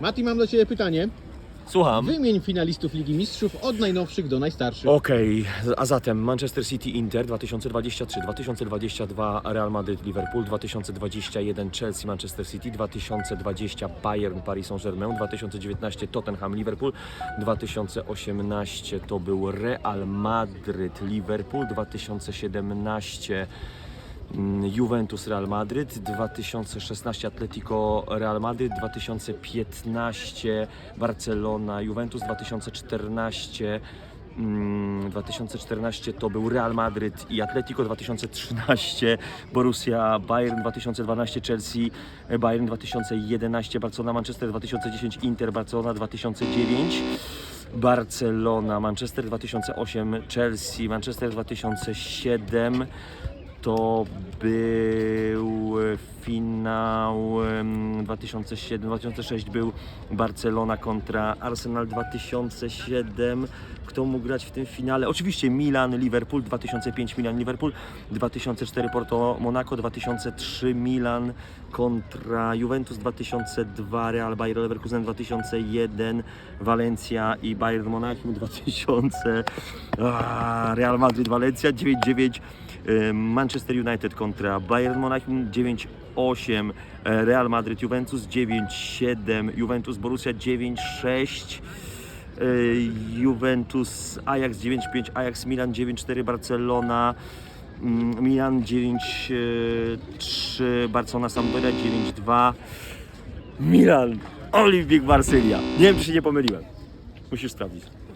Mati, mam do Ciebie pytanie. Słucham. Wymień finalistów Ligi Mistrzów od najnowszych do najstarszych. Okej, a zatem Manchester City Inter 2023, 2022 Real Madrid Liverpool, 2021 Chelsea Manchester City, 2020 Bayern Paris Saint-Germain, 2019 Tottenham Liverpool, 2018 to był Real Madrid Liverpool, 2017 mm, Juventus Real Madryt, 2016 Atletico Real Madryt, 2015 Barcelona Juventus, 2014 mm, 2014 to był Real Madryt i Atletico, 2013 Borussia Bayern, 2012 Chelsea Bayern, 2011 Barcelona Manchester, 2010 Inter Barcelona, 2009 Barcelona, Manchester 2008, Chelsea, Manchester 2007 to był finał em, 2007-2006 był Barcelona kontra Arsenal 2007. Kto mógł grać w tym finale? Oczywiście Milan, Liverpool 2005 Milan, Liverpool 2004 Porto Monaco 2003 Milan kontra Juventus 2002 Real Bayer Leverkusen 2001 Valencia i Bayern Monachium 2000 a, Real Madrid Valencia 9-9 y, Manchester United kontra Bayern Monachium 9-8 e, Real Madrid Juventus 9-7 Juventus Borussia 9-6 y, Juventus Ajax 9-5 Ajax Milan 9-4 Barcelona mm, Milan 9-3 Barcelona Sampdoria 9-2 Milan Olimpik Marsylia. Nie wiem czy się nie pomyliłem. Musisz sprawdzić